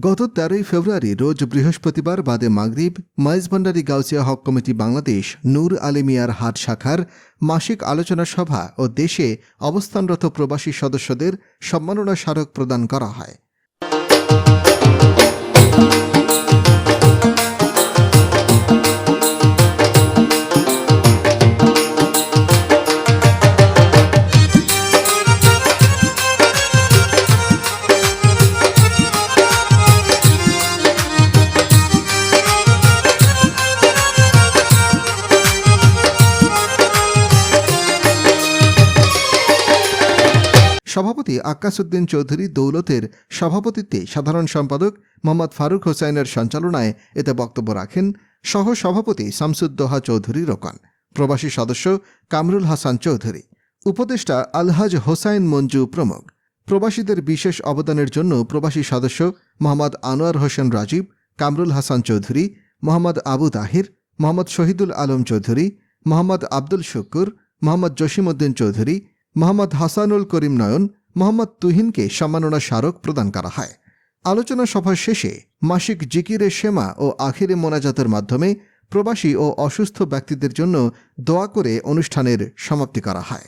গত তেরোই ফেব্রুয়ারি রোজ বৃহস্পতিবার বাদে মাগরীব, মাইজভান্ডারি গাউসিয়া হক কমিটি বাংলাদেশ, নূর আলিমিয়ার হাট শাখার মাসিক আলোচনা সভা ও দেশে অবস্থানরত প্রবাসী সদস্যদের সম্মাননা স্মারক প্রদান করা হয়। সভাপতি আক্কাসুদ্দিন চৌধুরী দৌলতের সভাপতিত্বে সাধারণ সম্পাদক মোহাম্মদ ফারুক হোসাইনের সঞ্চালনায় এতে বক্তব্য রাখেন সহ সভাপতি শামসুদ্দোহা চৌধুরী রোকন, প্রবাসী সদস্য কামরুল হাসান চৌধুরী, উপদেষ্টা আলহাজ হোসাইন মঞ্জু প্রমুখ, প্রবাসীদের বিশেষ অবদানের জন্য প্রবাসী সদস্য মোহাম্মদ আনোয়ার হোসেন রাজীব, কামরুল হাসান চৌধুরী, মোহাম্মদ আবু তাহির, মোহাম্মদ শহীদুল আলম চৌধুরী, মোহাম্মদ আব্দুল শুকুর, মোহাম্মদ জসিমউদ্দিন চৌধুরী মোহাম্মদ হাসানুল করিম নয়ন, মোহাম্মদ তুহিনকে সম্মাননা স্মারক প্রদান করা হয় আলোচনা সভা শেষে মাসিক জিকিরে সেমা ও আখিরে মোনাজাতের মাধ্যমে প্রবাসী ও অসুস্থ ব্যক্তিদের জন্য দোয়া করে অনুষ্ঠানের সমাপ্তি করা হয়